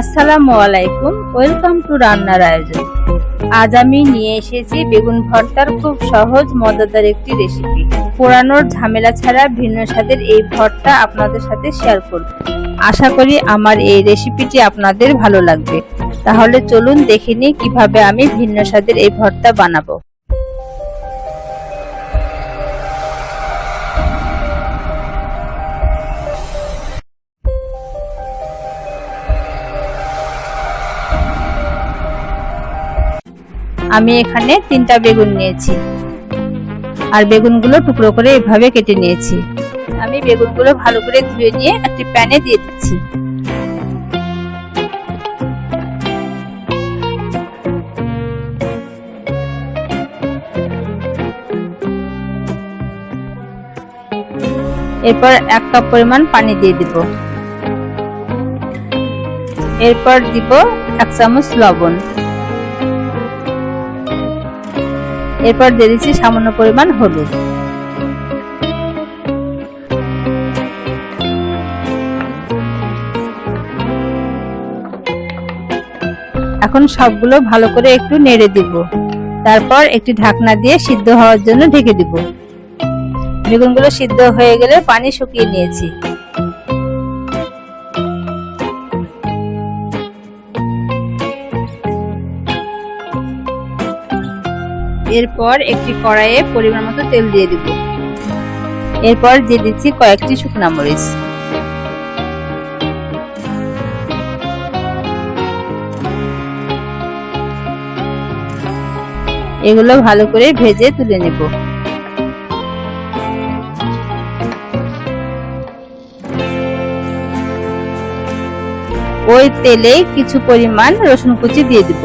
আসসালামু আলাইকুম, welcome to রান্নার আয়োজন। আজ আমি নিয়ে এসেছি বেগুন ভর্তার খুব সহজ, মজাদার একটি রেসিপি পোড়ানোর ঝামেলা ছাড়া ভিন্ন স্বাদের এই ভর্তা আপনাদের সাথে শেয়ার করব। আশা করি আমার এই রেসিপিটি আপনাদের ভালো লাগবে। তাহলে চলুন দেখে নিই কীভাবে আমি ভিন্ন স্বাদের এই ভর্তা বানাবো। আমি এখানে তিনটা বেগুন নিয়েছি। আর বেগুনগুলো টুকরো করে এভাবে কেটে নিয়েছি। আমি বেগুনগুলো ভালো করে ধুয়ে নিয়ে একটি প্যানে দিয়ে দিচ্ছি। এরপর এক কাপ পরিমাণ পানি দিয়ে দিব। এরপর দিব এক চামচ লবণ। এরপর দিয়ে দিচ্ছি সামান্য পরিমাণ হলুদ। এখন সবগুলো ভালো করে একটু নেড়ে দিব। তারপর একটি ঢাকনা দিয়ে সিদ্ধ হওয়ার জন্য ঢেকে দিব। বেগুনগুলো সিদ্ধ হয়ে গেলে পানি শুকিয়ে নিয়েছি। এরপর একটি কড়াইয়ে পরিমাণ মতো তেল দিয়ে দিব। এরপর দিয়ে দিচ্ছি কয়েকটি শুকনা মরিচ। এগুলো ভালো করে ভেজে তুলে নেব। ওই তেলে কিছু পরিমাণ রসুন কুচি দিয়ে দিব।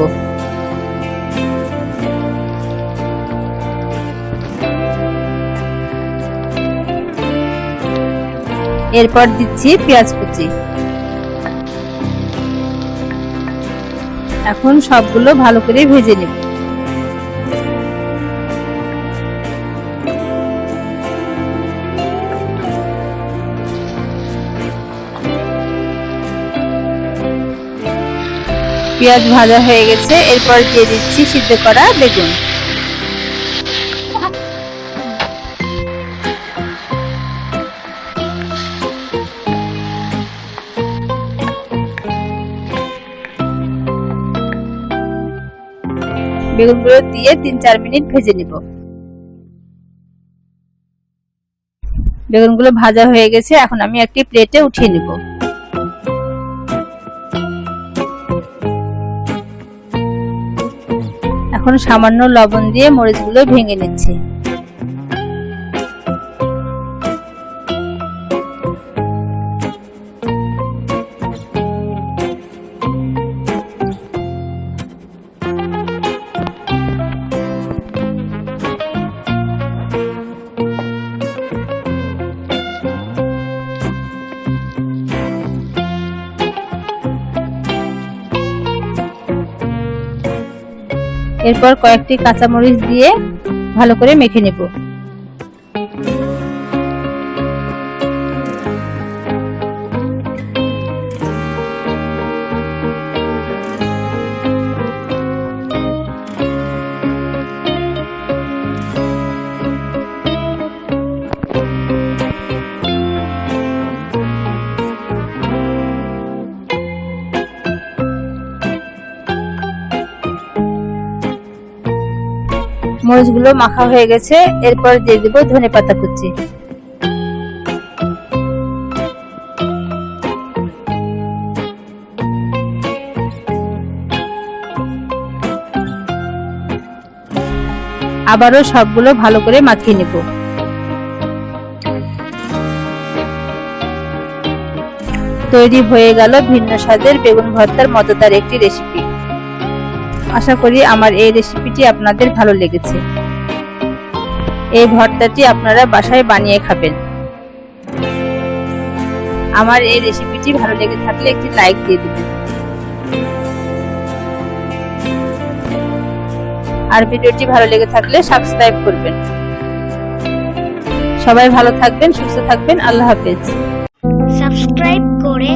এরপর দিচ্ছি পেঁয়াজ কুচি। এখন সবগুলো ভালো করে ভেজে নেব। পেঁয়াজ ভাজা হয়ে গেছে, এরপর দিয়ে দিচ্ছি সিদ্ধ করা বেগুন। বেগুনগুলো দিয়ে তিন চার মিনিট ভেজে নিব। বেগুনগুলো ভাজা হয়ে গেছে, এখন আমি একটি প্লেটে উঠিয়ে নিব। এখন সামান্য লবণ দিয়ে মরিচগুলো ভেঙে নিচ্ছি। এরপর কয়েকটি কাঁচামরিচ দিয়ে ভালো করে মেখে নেব। মরিচগুলো মাখা হয়ে গেছে, এরপর দিয়ে দিব ধনে পাতা কুচি। আবারও সবগুলো ভালো করে মাখিয়ে নেব। তৈরি হয়ে গেল ভিন্ন স্বাদের বেগুন ভর্তার মজাদার একটি রেসিপি আশা করি আমার এই রেসিপিটি আপনাদের ভালো লেগেছে। এই ভর্তাটি আপনারা বাসায় বানিয়ে খাবেন। আমার এই রেসিপিটি ভালো লেগে থাকলে একটি লাইক দিয়ে দিবেন। আর ভিডিওটি ভালো লেগে থাকলে সাবস্ক্রাইব করবেন। সবাই ভালো থাকবেন, সুস্থ থাকবেন, আল্লাহ হাফেজ। সাবস্ক্রাইব করে